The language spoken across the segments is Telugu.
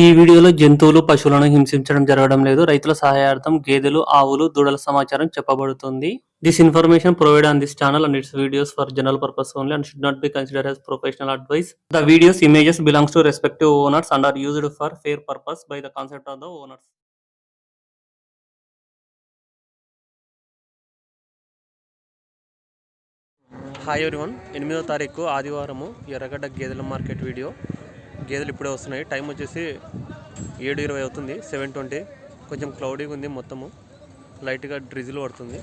ఈ వీడియోలో జంతువులు పశువులను హింసించడం జరగడం లేదు. రైతుల సహాయార్థం గేదెలు ఆవులు దూడల సమాచారం చెప్పబడుతుంది. This information provide on this channel and its videos for general purpose only and should not be consider as professional advice the videos images belongs to respective owners and are used for fair purpose by the concept of the owners hi everyone ఎనిమిదో తారీఖు ఆదివారము ఎర్రగడ్డ గేదెల మార్కెట్ వీడియో. గేదెలు ఇప్పుడే వస్తున్నాయి. టైం వచ్చేసి ఏడు ఇరవై అవుతుంది. Seven twenty. కొంచెం క్లౌడీగా ఉంది మొత్తము. లైట్గా డ్రిజిల్ పడుతుంది.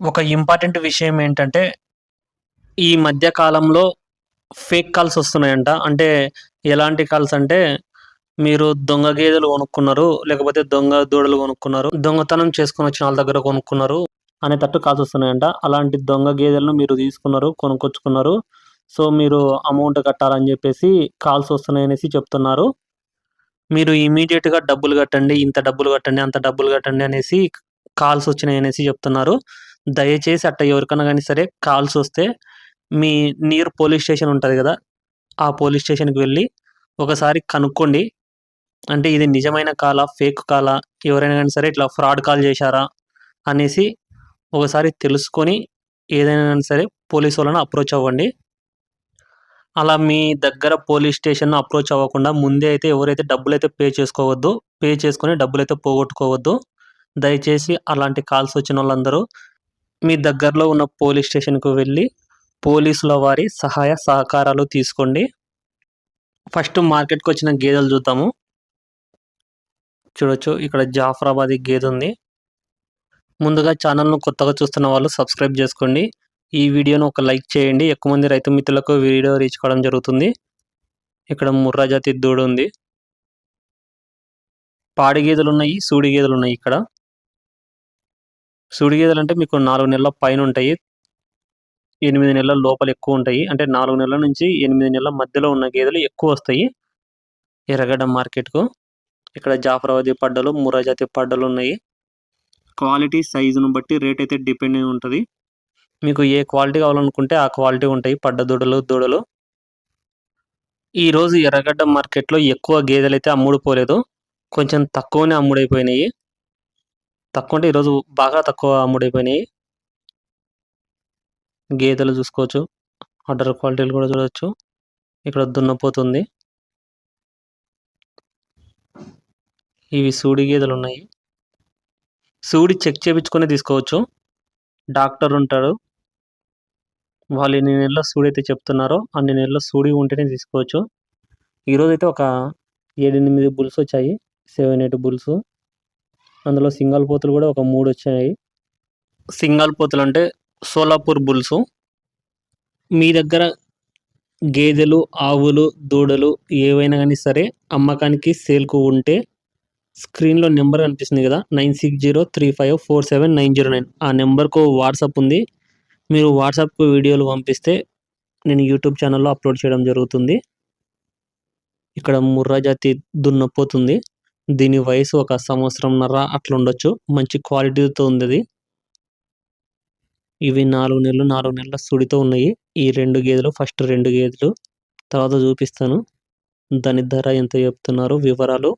ఒక ఇంపార్టెంట్ విషయం ఏంటంటే ఈ మధ్య కాలంలో ఫేక్ కాల్స్ వస్తున్నాయంట. అంటే ఎలాంటి కాల్స్ అంటే మీరు దొంగ గేదెలు కొనుక్కున్నారు లేకపోతే దొంగ దూడలు కొనుక్కున్నారు దొంగతనం చేసుకుని వచ్చిన వాళ్ళ దగ్గర కొనుక్కున్నారు అనేటట్టు కాల్స్ వస్తున్నాయంట. అలాంటి దొంగ గేదెలను మీరు తీసుకున్నారు కొనుక్కొచ్చుకున్నారు. సో మీరు అమౌంట్ కట్టాలని చెప్పేసి కాల్స్ వస్తున్నాయి అనేసి చెప్తున్నారు. మీరు ఇమీడియట్గా డబ్బులు కట్టండి ఇంత డబ్బులు కట్టండి అంత డబ్బులు కట్టండి అనేసి కాల్స్ వచ్చినాయి అనేసి చెప్తున్నారు. దయచేసి అట్ట ఎవరికైనా కానీ సరే కాల్స్ వస్తే మీ నియర్ పోలీస్ స్టేషన్ ఉంటుంది కదా ఆ పోలీస్ స్టేషన్కి వెళ్ళి ఒకసారి కనుక్కోండి. అంటే ఇది నిజమైన కాలా ఫేక్ కాలా ఎవరైనా కానీ సరే ఇట్లా ఫ్రాడ్ కాల్ చేశారా అనేసి ఒకసారి తెలుసుకొని ఏదైనా కానీ సరే పోలీస్ వాళ్ళని అప్రోచ్ అవ్వండి. అలా మీ దగ్గర పోలీస్ స్టేషన్ అప్రోచ్ అవ్వకుండా ముందే అయితే ఎవరైతే డబ్బులు అయితే పే చేసుకోవద్దు పే చేసుకొని డబ్బులు అయితే పోగొట్టుకోవద్దు దయచేసి అలాంటి కాల్స్ వచ్చిన వాళ్ళందరూ మీ దగ్గరలో ఉన్న పోలీస్ స్టేషన్కు వెళ్ళి పోలీసుల వారి సహాయ సహకారాలు తీసుకోండి. ఫస్ట్ మార్కెట్కి వచ్చిన గేదెలు చూద్దాము. చూడొచ్చు ఇక్కడ జాఫరాబాదీ గేదె ఉంది. ముందుగా ఛానల్ను కొత్తగా చూస్తున్న వాళ్ళు సబ్స్క్రైబ్ చేసుకోండి. ఈ వీడియోను ఒక లైక్ చేయండి. ఎక్కువ మంది రైతు మిత్రులకు వీడియో రీచ్ కావడం జరుగుతుంది. ఇక్కడ ముర్రా జాతి దూడ ఉంది. పాడి గేదెలు ఉన్నాయి సూడి గేదెలు ఉన్నాయి ఇక్కడ. సూడి గేదెలు అంటే మీకు నాలుగు నెలల పైన ఉంటాయి. ఎనిమిది నెలల లోపల ఎక్కువ ఉంటాయి. అంటే నాలుగు నెలల నుంచి ఎనిమిది నెలల మధ్యలో ఉన్న గేదెలు ఎక్కువ వస్తాయి. ఎర్రగడ్డ మార్కెట్కు. ఇక్కడ జాఫరాబాదీ పడ్డలు ముర్రా జాతి పడ్డలు ఉన్నాయి. క్వాలిటీ సైజును బట్టి రేట్ అయితే డిపెండ్ అయి ఉంటుంది. మీకు ఏ క్వాలిటీ కావాలనుకుంటే ఆ క్వాలిటీ ఉంటాయి. పడ్డ దూడలు దూడలు. ఈరోజు ఎర్రగడ్డ మార్కెట్లో ఎక్కువ గేదెలు అయితే అమ్ముడుపోలేదు. కొంచెం తక్కువనే అమ్ముడైపోయినాయి. తక్కువ అంటే ఈరోజు బాగా తక్కువ అమ్ముడైపోయినాయి. గేదెలు చూసుకోవచ్చు. ఆర్డర్ క్వాలిటీలు కూడా చూడవచ్చు ఇక్కడ దున్నపోతుంది. ఇవి సూడి గేదెలు ఉన్నాయి సూడి చెక్ చేయించుకొని తీసుకోవచ్చు. డాక్టర్ ఉంటాడు. వాళ్ళు ఎన్ని నెలల సూడి అయితే చెప్తున్నారో అన్ని నెలల సూడి ఉంటేనే తీసుకోవచ్చు. ఈరోజు అయితే ఒక ఏడెనిమిది బుల్స్ వచ్చాయి. Seven eight bulls. అందులో సింగల్ పోతులు కూడా ఒక మూడు వచ్చాయి. సింగల్ పోతులు అంటే సోలాపూర్ బుల్స్. మీ దగ్గర గేదెలు ఆవులు దూడలు ఏవైనా కానీ సరే అమ్మకానికి సేల్కు ఉంటే స్క్రీన్లో నెంబర్ కనిపిస్తుంది కదా nine six zero three five four seven nine zero nine. ఆ నెంబర్కు వాట్సాప్ ఉంది. మీరు వాట్సాప్కు వీడియోలు పంపిస్తే నేను యూట్యూబ్ ఛానల్లో అప్లోడ్ చేయడం జరుగుతుంది. ఇక్కడ ముర్రా జాతి దున్నపోతుంది దీని వయసు ఒక సంవత్సరంన్నర అట్లా ఉండొచ్చు మంచి క్వాలిటీతో ఉంది అది. ఇవి నాలుగు నెలలు నాలుగు నెలల సుడితో ఉన్నాయి. ఈ రెండు గేదెలు ఫస్ట్ రెండు గేదెలు. తర్వాత చూపిస్తాను. దాని ధర ఎంత చెప్తున్నారు వివరాలు.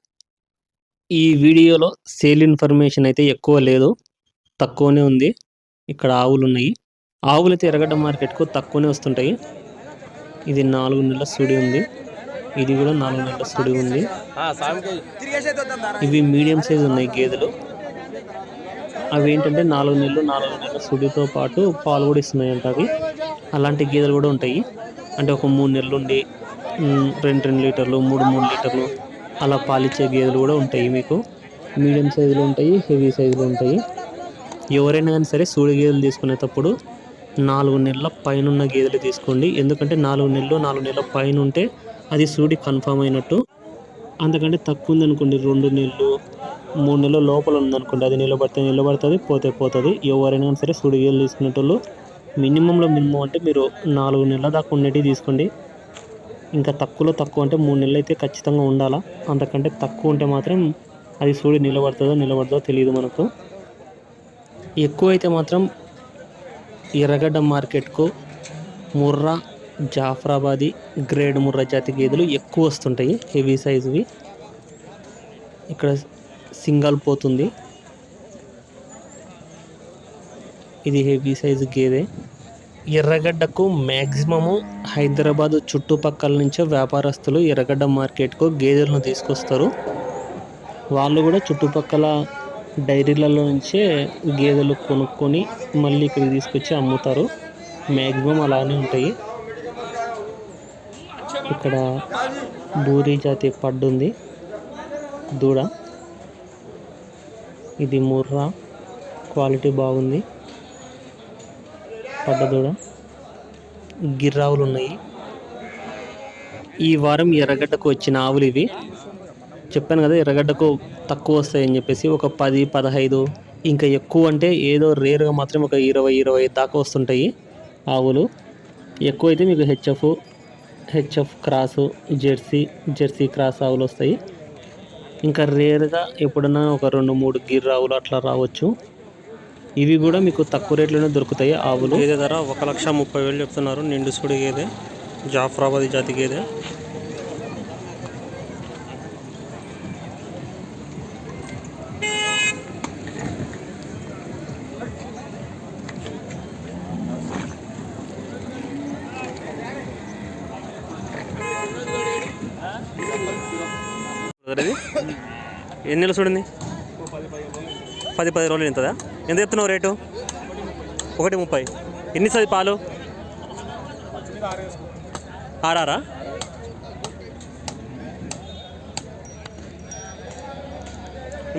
ఈ వీడియోలో సేల్ ఇన్ఫర్మేషన్ అయితే ఎక్కువ లేదు. తక్కువనే ఉంది. ఇక్కడ ఆవులు ఉన్నాయి ఆవులైతే ఎర్రగడ్డ మార్కెట్కు తక్కువనే వస్తుంటాయి. ఇది నాలుగు నెలల సుడి ఉంది. ఇది కూడా నాలుగు నెలల సుడి ఉంది. ఇవి మీడియం సైజ్ ఉన్నాయి గేదెలు. అవి ఏంటంటే నాలుగు నెలలు నాలుగు నెలల సుడితో పాటు పాలు కూడా ఇస్తున్నాయంట అవి. అలాంటి గేదెలు కూడా ఉంటాయి. అంటే ఒక మూడు నెలలు ఉండి రెండు రెండు లీటర్లు మూడు మూడు లీటర్లు అలా పాలిచ్చే గేదెలు కూడా ఉంటాయి మీకు. మీడియం సైజులు ఉంటాయి హెవీ సైజులు ఉంటాయి. ఎవరైనా కానీ సరే సూడి గేదెలు తీసుకునేటప్పుడు నాలుగు నెలల పైన ఉన్న గేదెలు తీసుకోండి. ఎందుకంటే నాలుగు నెలలు నాలుగు నెలల పైన ఉంటే అది సూడి కన్ఫామ్ అయినట్టు. అంతకంటే తక్కువ ఉంది అనుకోండి రెండు నెలలు మూడు నెలల లోపల ఉందనుకోండి అది నిలబడితే నిలబడుతుంది పోతే పోతుంది. ఎవరైనా సరే సూడి గేదెలు తీసుకునేటోళ్ళు మినిమంలో మినిమం అంటే మీరు నాలుగు నెలల దాకా ఉండేటివి తీసుకోండి. ఇంకా తక్కువలో తక్కువ అంటే మూడు నెలలు అయితే ఖచ్చితంగా ఉండాలా? అంతకంటే తక్కువ ఉంటే మాత్రం అది సూడి నిలబడుతుందో నిలబడదో తెలియదు మనకు. ఎక్కువ అయితే మాత్రం ఎర్రగడ్డ మార్కెట్కు ముర్రా జాఫ్రాబాదీ గ్రేడ్ ముర్రా జాతి గేదెలు ఎక్కువ వస్తుంటాయి హెవీ సైజువి. ఇక్కడ సింగల్ పోతుంది. ఇది హెవీ సైజు గేదె. ఎర్రగడ్డకు మ్యాక్సిమము హైదరాబాద్ చుట్టుపక్కల నుంచే వ్యాపారస్తులు ఎర్రగడ్డ మార్కెట్కు గేదెలను తీసుకొస్తారు. వాళ్ళు కూడా చుట్టుపక్కల డైరీలలో నుంచే గేదెలు కొనుక్కొని మళ్ళీ ఇక్కడికి తీసుకొచ్చి అమ్ముతారు. మ్యాక్సిమం అలానే ఉంటాయి. ఇక్కడ బూరి జాతి పడ్డు ఉంది. దూడ. ఇది ముర్రా. క్వాలిటీ బాగుంది. పడ్డ దూడ. గిర్రావులు ఉన్నాయి. ఈ వారం ఎర్రగడ్డకు వచ్చిన ఆవులు ఇవి. చెప్పాను కదా ఎర్రగడ్డకు తక్కువ వస్తాయని చెప్పేసి ఒక పది పదహైదు ఇంకా ఎక్కువ అంటే ఏదో రేరుగా మాత్రం ఒక ఇరవై ఇరవై దాకా వస్తుంటాయి ఆవులు. ఎక్కువ అయితే మీకు HF HF cross jersey jersey cross ఆవులు వస్తాయి. ఇంకా రేరుగా ఎప్పుడన్నా ఒక రెండు మూడు గిర్ ఆవులు అట్లా రావచ్చు. ఇవి కూడా మీకు తక్కువ రేట్లోనే దొరుకుతాయి ఆవులు. గేదె ధర ఒక లక్ష ముప్పై వేలు చెప్తున్నారు నిండు సుడి గేదె జాఫ్రాబాద్ జాతి గేదె. ఇది ఎన్ని నెలలు చూడండి. పది పది రోజులు ఎంతదా ఎంత చెప్తున్నావు రేటు? ఒకటి ముప్పై. ఎన్ని సది పాలు? ఆరారా?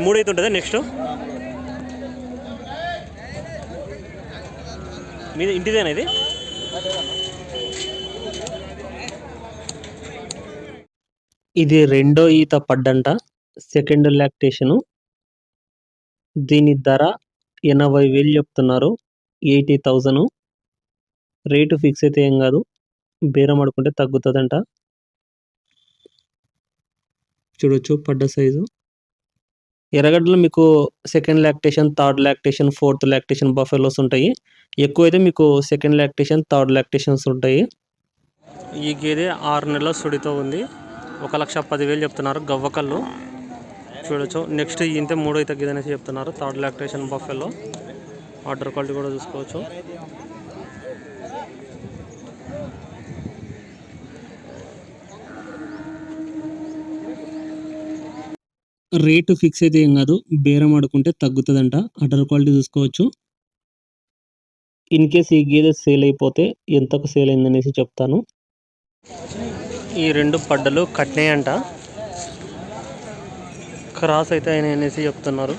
మూడు అయితే ఉంటుందా నెక్స్ట్? మీది ఇంటిదేనా ఇది? ఇది రెండో ఈత పడ్డంట. Second lactation. దీని ధర ఎనభై వేలు చెప్తున్నారు. Eighty thousand. రేటు ఫిక్స్ అయితే ఏం కాదు. బేరం ఆడుకుంటే తగ్గుతుందంట. చూడొచ్చు పడ్డ సైజు. ఎర్రగడ్డలో మీకు second lactation third lactation fourth lactation buffaloes ఉంటాయి. ఎక్కువ అయితే మీకు సెకండ్ లాక్టేషన్ థర్డ్ లాక్టేషన్స్ ఉంటాయి. ఈ గేదె ఆరు నెలల సుడితో ఉంది. ఒక లక్ష పదివేలు చెప్తున్నారు గవ్వకళ్ళు చూడొచ్చు. నెక్స్ట్ ఇంతే మూడో అయితే అనేసి చెప్తున్నారు. Third lactation buffalo udder quality కూడా చూసుకోవచ్చు. రేటు ఫిక్స్ అయితే ఏం కాదు. బేరం ఆడుకుంటే తగ్గుతుందంట. ఆర్డర్ క్వాలిటీ చూసుకోవచ్చు. ఇన్ కేస్ ఈ గేదె సేల్ అయిపోతే ఎంతకు సేల్ అయిందనేసి చెప్తాను. ఈ రెండు పడ్డలు కట్నాయి అంట క్రాస్ అయితే ఆయన అనేసి చెప్తున్నారు.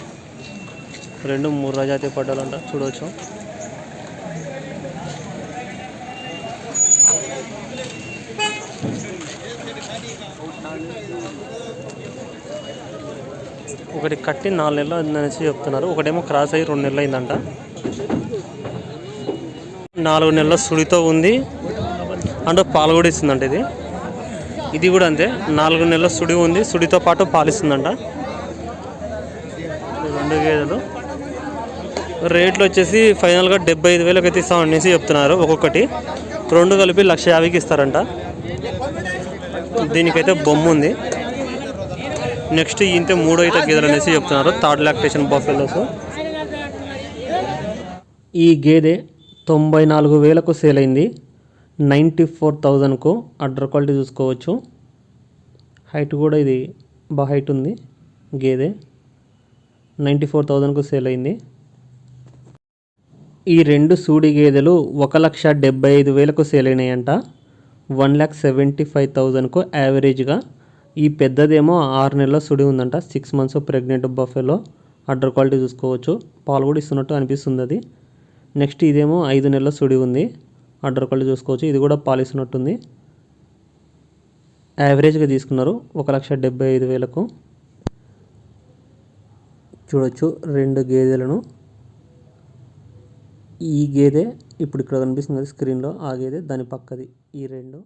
రెండు ముర్రా జాతి పడ్డలు అంట చూడవచ్చు ఒకటి కట్టి నాలుగు నెలలు అయిందనేసి చెప్తున్నారు. ఒకటేమో క్రాస్ అయ్యి రెండు నెలలు అయిందంట. నాలుగు నెలల సుడితో ఉంది. అంటే పాలు కూడా ఇస్తుందంట ఇది. ఇది కూడా అంతే. నాలుగు నెలల సుడి ఉంది. సుడితో పాటు పాలిస్తుందంట. రెండు గేదెలు. రేట్లు వచ్చేసి ఫైనల్గా డెబ్బై ఐదు వేలకు అయితే ఇస్తాం అనేసి చెప్తున్నారు ఒక్కొక్కటి. రెండు కలిపి లక్ష యాభైకి ఇస్తారంట. దీనికైతే బొమ్మ ఉంది. నెక్స్ట్ ఇంతే మూడో అయితే గేదెలు అనేసి చెప్తున్నారు. థర్డ్ లాక్టేషన్ బఫెలోస్ ఈ గేదె తొంభై నాలుగు వేలకు సేల్ అయింది. నైంటీ ఫోర్ థౌజండ్కు అడ్డర్ క్వాలిటీ చూసుకోవచ్చు. హైట్ కూడా ఇది బాగా హైట్ ఉంది. గేదె. నైంటీ ఫోర్ థౌజండ్కు సేల్ అయింది. ఈ రెండు సూడి గేదెలు ఒక లక్ష డెబ్బై ఐదు వేలకు సేల్ అయినాయంట. వన్ ల్యాక్ సెవెంటీ ఫైవ్ థౌజండ్కు యావరేజ్గా ఈ పెద్దదేమో ఆరు నెలల సుడి ఉందంట. Six months pregnant buffalo udder quality చూసుకోవచ్చు. పాలు కూడా ఇస్తున్నట్టు అనిపిస్తుంది అది. నెక్స్ట్ ఇదేమో ఐదు నెలల సుడి ఉంది. అడ్డర్ క్వాలిటీ చూసుకోవచ్చు. ఇది కూడా పాలు ఉన్నట్టుంది యావరేజ్గా తీసుకున్నారు. ఒక లక్ష డెబ్బై ఐదు వేలకు. చూడొచ్చు రెండు గేదెలను. ఈ గేదె ఇప్పుడు ఇక్కడ కనిపిస్తుంది స్క్రీన్లో. ఆ గేదె దాని పక్కది. ఈ రెండు.